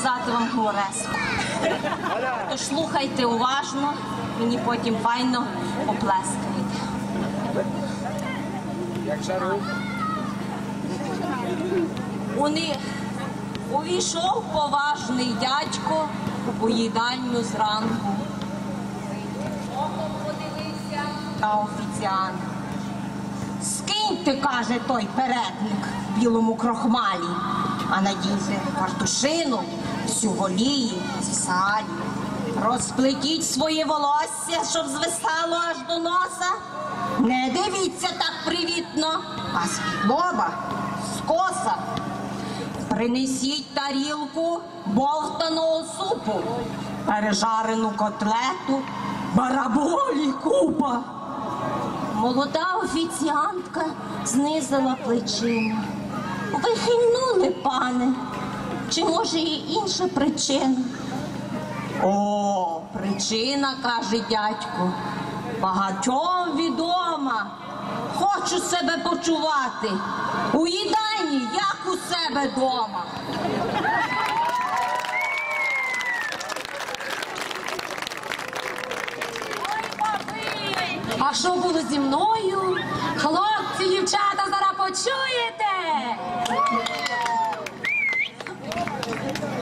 сказати вам гумореску. Тож слухайте уважно, мені потім файно поплескаєте. У них увійшов поважний дядько у поїдальню зранку. Та офіціант. Скиньте, каже той передник в білому крохмалі, а надійте фартушину, всю голії, зі салі. Розплетіть своє волосся, щоб звисало аж до носа. Не дивіться так привітно, а з лоба, з коса. Принесіть тарілку бовтаного супу, пережарену котлету, бараболі купа. Молода офіціантка знизила плечима. Ви хильнули, пане. Чи може є інша причина? О, причина, каже дядько, багатьом відома. Хочу себе почувати. У їдальні, як у себе дома. А що було зі мною? Хлопці, дівчата, зараз почуєте.